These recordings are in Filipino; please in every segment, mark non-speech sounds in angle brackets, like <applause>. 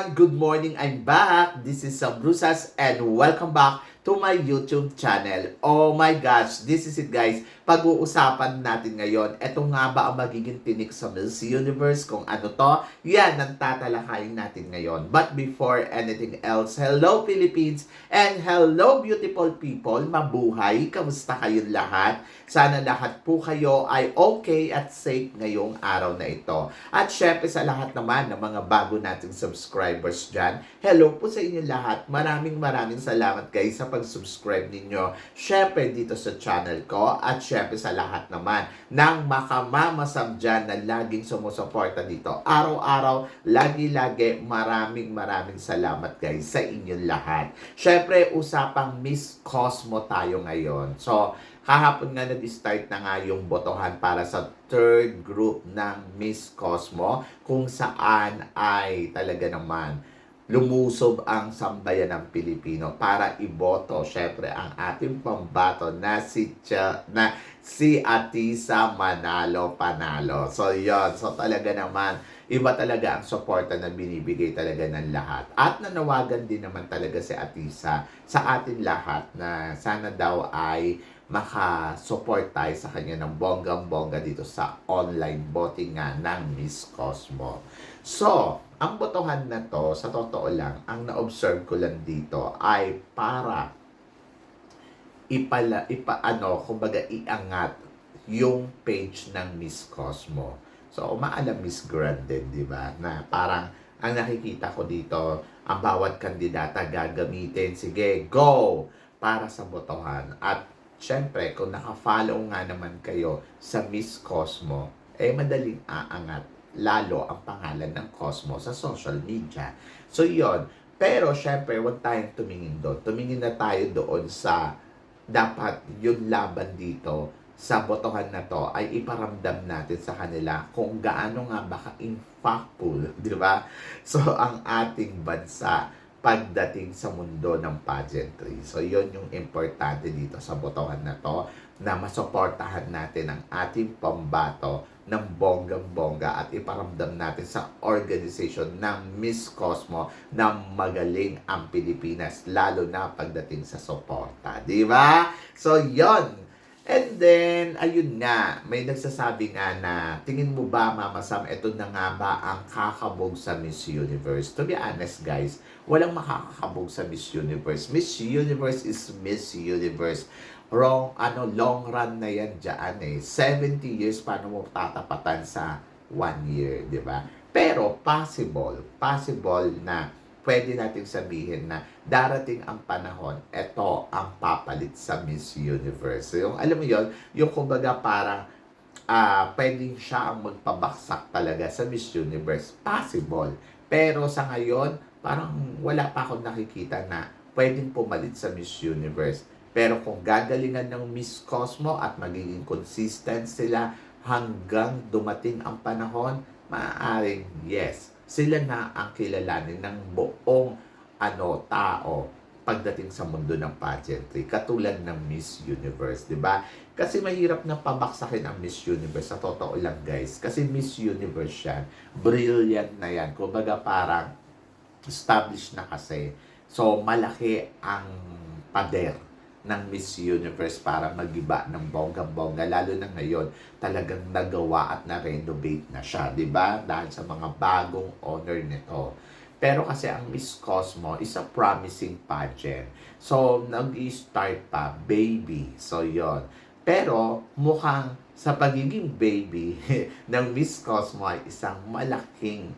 Everyone! Good morning! I'm back! This is Sam Brusas and welcome back to my YouTube channel. Oh my gosh! This is it guys. Pag-uusapan natin ngayon, eto nga ba ang magiging tinik sa Miss Universe? Kung ano to? Yan ang tatalakayin natin ngayon. But before anything else, hello Philippines and hello beautiful people! Mabuhay! Kamusta kayong lahat? Sana lahat po kayo ay okay at safe ngayong araw na ito. At syempre sa lahat naman ng mga bago nating subscribers dyan, hello po sa inyo lahat. Maraming maraming salamat guys sa pag-subscribe ninyo. Syempre dito sa channel ko at syempre sa lahat naman ng makamamasam dyan na laging sumusuporta dito. Araw-araw, lagi-lagi, maraming maraming salamat guys sa inyong lahat. Syempre, usapang Miss Cosmo tayo ngayon. So, kahapon nga nag-start na nga yung botohan para sa third group ng Miss Cosmo kung saan ay talaga naman lumusob ang sambayan ng Pilipino para iboto syempre ang ating pambato na si Ch- na si Atisa Manalo Panalo. So yon, so talaga naman iba talaga ang suporta na binibigay talaga ng lahat. At nanawagan din naman talaga si Atisa sa atin lahat na sana daw ay makasupport tayo sa kanya ng bonggang-bongga dito sa online voting nga ng Miss Cosmo. So, ang botohan na to, sa totoo lang, ang na-observe ko lang dito ay para ipala, ipa, ano, kumbaga iangat yung page ng Miss Cosmo. So, umaalam Miss Grand din, di ba? Na parang, ang nakikita ko dito, ang bawat kandidata gagamitin, sige, go! Para sa botohan. At, syempre, kung nakafollow nga naman kayo sa Miss Cosmo, eh, madaling aangat lalo ang pangalan ng Cosmo sa social media. So, yon Pero, syempre, huwag tayong tumingin doon. Tumingin na tayo doon sa dapat yung laban dito sa botohan na to ay iparamdam natin sa kanila kung gaano nga baka impactful, <laughs> di ba? So, ang ating bansa pagdating sa mundo ng pageantry. So, yon yung importante dito sa botohan na to na masuportahan natin ang ating pambato ng bonggang-bongga at iparamdam natin sa organization ng Miss Cosmo na magaling ang Pilipinas lalo na pagdating sa suporta. Di ba? So, yon. And then, ayun nga, may nagsasabi nga na, tingin mo ba, Mama Sam, ito na nga ba ang kakabog sa Miss Universe? To be honest, guys, walang makakakabog sa Miss Universe. Miss Universe is Miss Universe. Wrong, ano, long run na yan dyan eh. 70 years, paano mo tatapatan sa one year, di ba? Pero, possible, possible na pwede nating sabihin na darating ang panahon, ito ang papalit sa Miss Universe. Yung, alam mo yon yung kumbaga parang ah pwedeng siya ang magpabaksak talaga sa Miss Universe. Possible. Pero sa ngayon, parang wala pa akong nakikita na pwedeng pumalit sa Miss Universe. Pero kung gagalingan ng Miss Cosmo at magiging consistent sila hanggang dumating ang panahon, maaaring yes, sila na ang kilalanin ng buong ano tao pagdating sa mundo ng pageantry katulad ng Miss Universe, 'di ba? Kasi mahirap na pabaksakin ang Miss Universe sa totoo lang, guys. Kasi Miss Universe yan, brilliant na yan. Kumbaga parang established na kasi. So malaki ang pader ng Miss Universe para magiba ng bongga-bongga lalo na ngayon talagang nagawa at na-renovate na siya, 'di ba? Dahil sa mga bagong owner nito. Pero kasi ang Miss Cosmo is a promising pageant. So, nag-start pa, baby. So, yon Pero, mukhang sa pagiging baby <laughs> ng Miss Cosmo ay isang malaking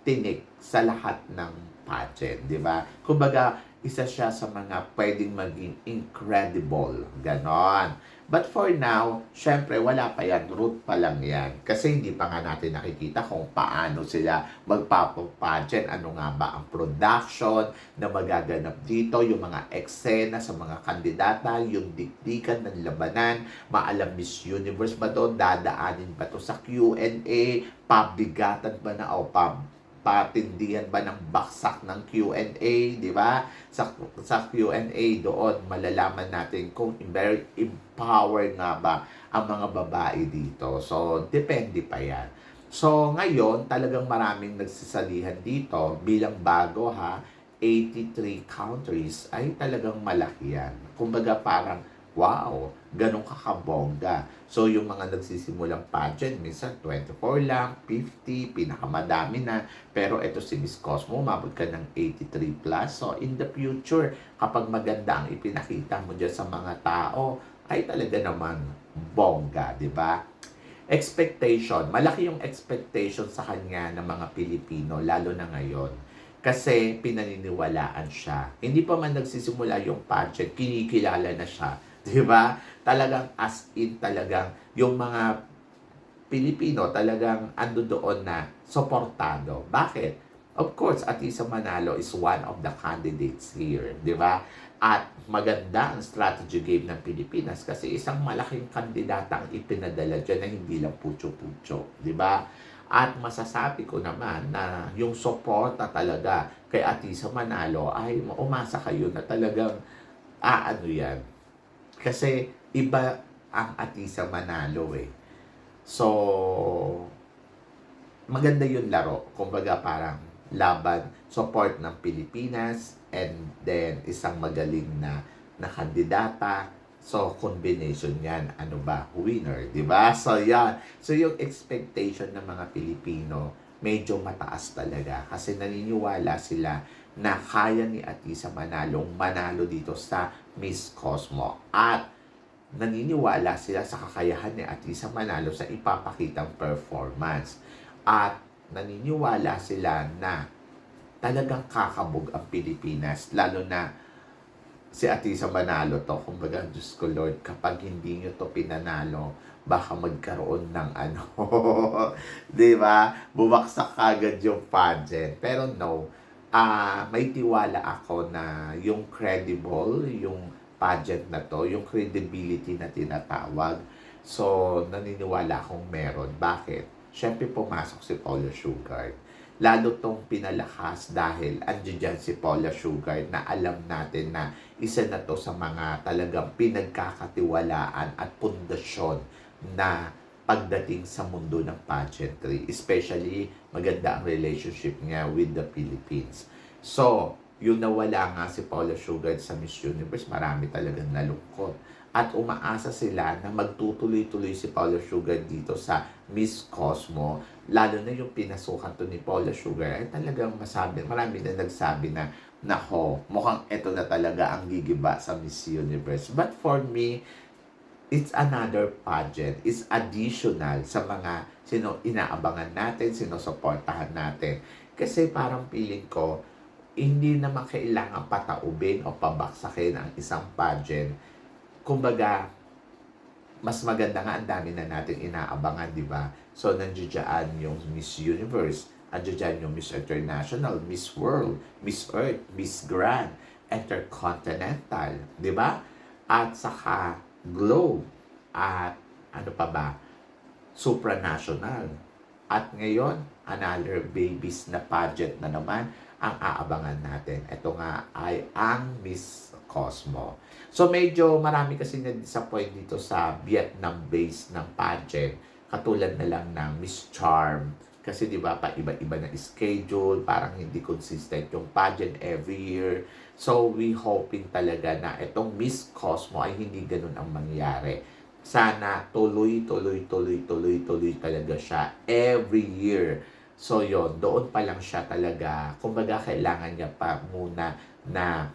tinik sa lahat ng pageant, di ba? Kumbaga, isa siya sa mga pwedeng maging incredible. Ganon. But for now, syempre, wala pa yan. Root pa lang yan. Kasi hindi pa nga natin nakikita kung paano sila magpapapageant. Ano nga ba ang production na magaganap dito, yung mga eksena sa mga kandidata, yung dikdikan ng labanan, maalam Miss Universe ba to, dadaanin ba to sa Q&A, pabigatan ba na o pab patindihan ba ng baksak ng Q&A, di ba? Sa, sa Q&A doon, malalaman natin kung very empowered nga ba ang mga babae dito. So, depende pa yan. So, ngayon, talagang maraming nagsisalihan dito bilang bago ha, 83 countries ay talagang malaki yan. Kumbaga parang, wow, ganun kakabongga. So, yung mga nagsisimulang pageant, minsan 24 lang, 50, pinakamadami na. Pero ito si Miss Cosmo, umabot ka ng 83 plus. So, in the future, kapag maganda ang ipinakita mo dyan sa mga tao, ay talaga naman bongga, di ba? Expectation. Malaki yung expectation sa kanya ng mga Pilipino, lalo na ngayon. Kasi pinaniniwalaan siya. Hindi pa man nagsisimula yung pageant, kinikilala na siya. <laughs> Di ba? Talagang as in talagang yung mga Pilipino talagang ando doon na suportado. Bakit? Of course, Atisa Manalo is one of the candidates here, di ba? At maganda ang strategy game ng Pilipinas kasi isang malaking kandidata ang ipinadala dyan na hindi lang pucho-pucho, di ba? At masasabi ko naman na yung suporta talaga kay Atisa Manalo ay umasa kayo na talagang aano yan. Kasi iba ang Atisa Manalo eh. So, maganda yung laro. Kumbaga parang laban, support ng Pilipinas, and then isang magaling na, na kandidata. So, combination yan. Ano ba? Winner, di ba? So, yan. So, yung expectation ng mga Pilipino, medyo mataas talaga. Kasi naniniwala sila na kaya ni Atisa Manalong manalo dito sa Miss Cosmo. At naniniwala sila sa kakayahan ni Atisa Manalo sa ipapakitang performance. At naniniwala sila na talagang kakabog ang Pilipinas, lalo na si Atisa Manalo to. Kumbaga, Diyos ko Lord, kapag hindi nyo to pinanalo, baka magkaroon ng ano, <laughs> di ba? Bubaksak agad yung pageant. Pero no, ah may tiwala ako na yung credible, yung pageant na to, yung credibility na tinatawag. So, naniniwala akong meron. Bakit? syempre pumasok si Paula Sugar. Lalo tong pinalakas dahil andyan dyan si Paula Sugar na alam natin na isa na to sa mga talagang pinagkakatiwalaan at pundasyon na pagdating sa mundo ng pageantry. Especially, maganda ang relationship niya with the Philippines. So, yung nawala nga si Paula Sugar sa Miss Universe, marami talagang nalungkot at umaasa sila na magtutuloy-tuloy si Paula Sugar dito sa Miss Cosmo. Lalo na yung pinasukan to ni Paula Sugar ay talagang masabi, marami na nagsabi na nako, mukhang ito na talaga ang gigiba sa Miss Universe. But for me, it's another pageant. It's additional sa mga sino inaabangan natin, sino suportahan natin. Kasi parang feeling ko, hindi naman kailangan pataubin o pabaksakin ang isang pageant kumbaga, mas maganda nga ang dami na natin inaabangan, di ba? So, nandiyan yung Miss Universe, nandiyan yung Miss International, Miss World, Miss Earth, Miss Grand, Intercontinental, di ba? At saka Globe, at ano pa ba? Supranational. At ngayon, another babies na pageant na naman ang aabangan natin. Ito nga ay ang Miss Cosmo. So medyo marami kasi na-disappoint dito sa Vietnam-based ng pageant. Katulad na lang ng Miss Charm. Kasi di ba pa iba-iba na schedule, parang hindi consistent yung pageant every year. So we hoping talaga na itong Miss Cosmo ay hindi ganun ang mangyari. Sana tuloy, tuloy, tuloy, tuloy, tuloy talaga siya every year. So yon doon pa lang siya talaga. Kumbaga kailangan niya pa muna na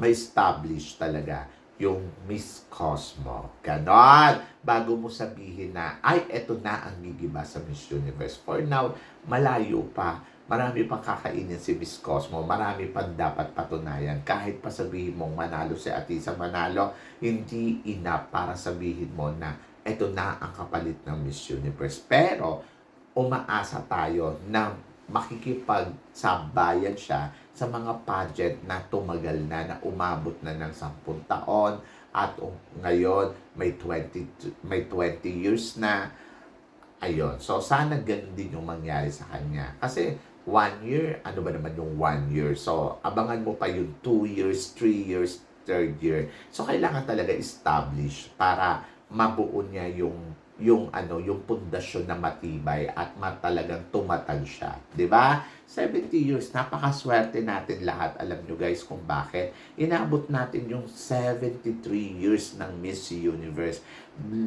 may establish talaga yung Miss Cosmo. Ganon. Bago mo sabihin na, ay, eto na ang gigiba sa Miss Universe. For now, malayo pa. Marami pang kakainin si Miss Cosmo. Marami pang dapat patunayan. Kahit pa sabihin mong manalo si Atisa Manalo, hindi enough para sabihin mo na eto na ang kapalit ng Miss Universe. Pero, umaasa tayo na makikipagsabayan siya sa mga pageant na tumagal na, na umabot na ng 10 taon. At um, ngayon may 20 may 20 years na. Ayun. So sana ganun din yung mangyari sa kanya. Kasi one year ano ba naman yung one year? So abangan mo pa yung 2 years 3 years third year. So kailangan talaga establish para mabuo niya yung yung ano, yung pundasyon na matibay at matalagang tumatag siya. 'Di ba? 70 years, napakaswerte natin lahat. Alam nyo guys kung bakit. Inabot natin yung 73 years ng Miss Universe.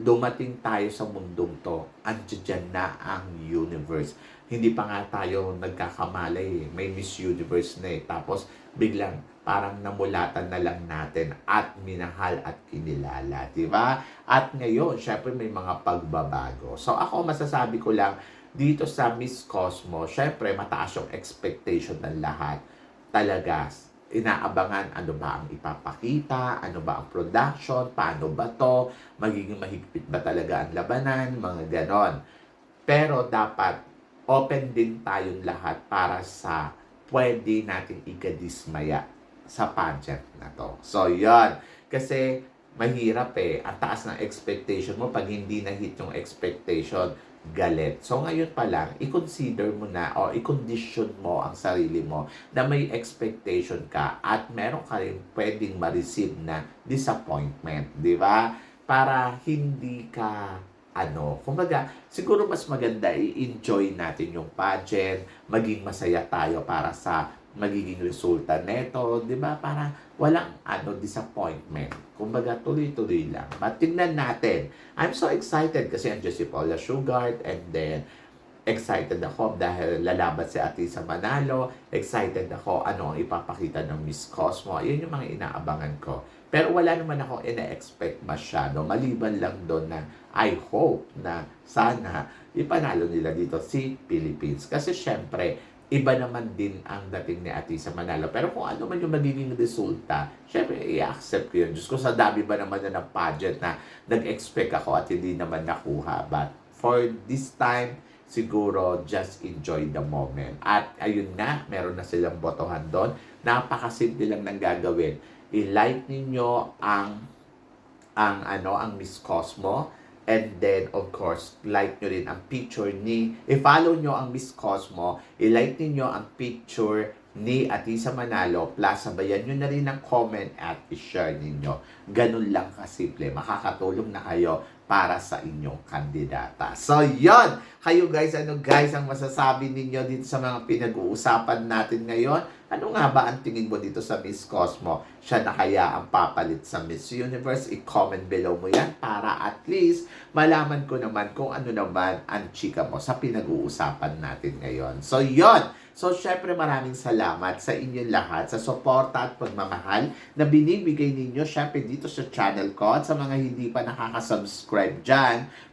Dumating tayo sa mundong to. Andiyan na ang universe. Hindi pa nga tayo nagkakamali. eh. May Miss Universe na eh. Tapos biglang parang namulatan na lang natin at minahal at kinilala. di ba? At ngayon, syempre may mga pagbabago. So ako masasabi ko lang, dito sa Miss Cosmo, syempre mataas yung expectation ng lahat. Talaga, inaabangan ano ba ang ipapakita, ano ba ang production, paano ba to, magiging mahigpit ba talaga ang labanan, mga ganon. Pero dapat open din tayong lahat para sa pwede natin ikadismaya sa pageant na to. So, yon Kasi mahirap eh. Ang taas ng expectation mo pag hindi na-hit yung expectation, galit. So ngayon pa lang, i-consider mo na o i-condition mo ang sarili mo na may expectation ka at meron ka rin pwedeng ma-receive na disappointment, di ba? Para hindi ka ano, kumbaga, siguro mas maganda i-enjoy natin yung pageant, maging masaya tayo para sa magiging resulta neto, 'di ba? Para walang ano disappointment. Kumbaga tuloy-tuloy lang. But tingnan natin. I'm so excited kasi andiyan si Paula Sugart and then excited ako dahil lalaban si Atisa Manalo. Excited ako ano ang ipapakita ng Miss Cosmo. Yun yung mga inaabangan ko. Pero wala naman ako ina-expect masyado. Maliban lang doon na I hope na sana ipanalo nila dito si Philippines. Kasi syempre, iba naman din ang dating ni Atisa Manalo. Pero kung ano man yung magiging resulta, syempre, i-accept ko yun. Diyos ko, sa dami ba naman na ng pageant na nag-expect ako at hindi naman nakuha. But for this time, siguro just enjoy the moment. At ayun nga, meron na silang botohan doon. Napakasimple lang ng gagawin. I-like ninyo ang ang ano ang Miss Cosmo And then, of course, like nyo rin ang picture ni, i-follow nyo ang Miss Cosmo, i-like niyo ang picture ni Atisa Manalo, plus sabayan nyo na rin ng comment at i-share ninyo. Ganun lang kasimple. Makakatulong na kayo para sa inyong kandidata. So, yon Kayo guys, ano guys ang masasabi ninyo dito sa mga pinag-uusapan natin ngayon? Ano nga ba ang tingin mo dito sa Miss Cosmo? Siya na kaya ang papalit sa Miss Universe? I-comment below mo yan para at least malaman ko naman kung ano naman ang chika mo sa pinag-uusapan natin ngayon. So, yon So, syempre maraming salamat sa inyong lahat sa suporta at pagmamahal na binibigay ninyo syempre dito sa channel ko at sa mga hindi pa nakaka-subscribe dyan